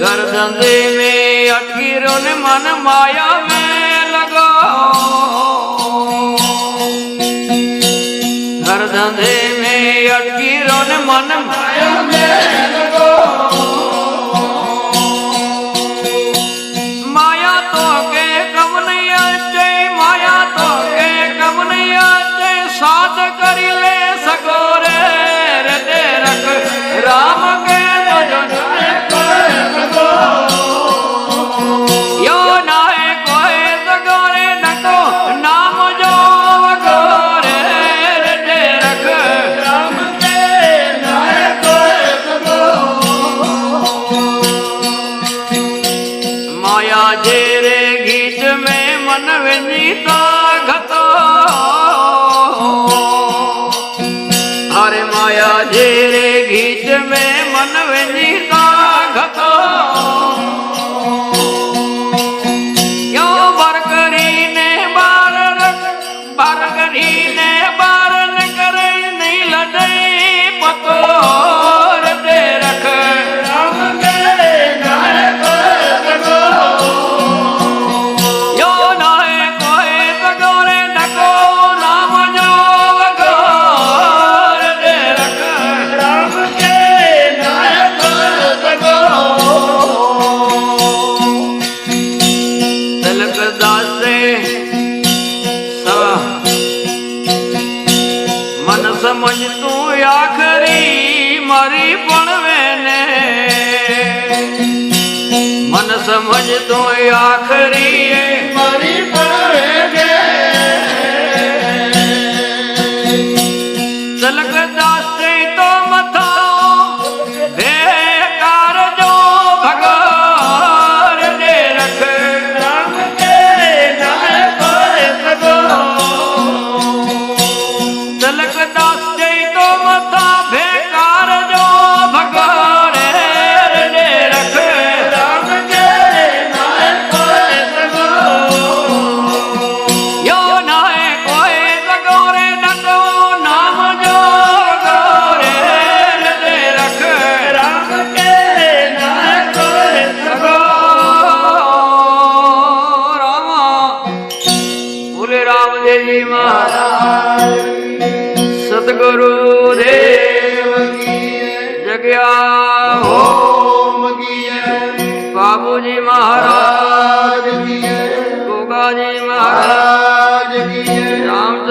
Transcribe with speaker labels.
Speaker 1: गर्दे में अखीरों ने मन माया में लगो गर्दे में अखीरों ने मन माया में लगो माया तो के कब नहीं आचे माया तो के कब नहीं आचे साथ करी Lord.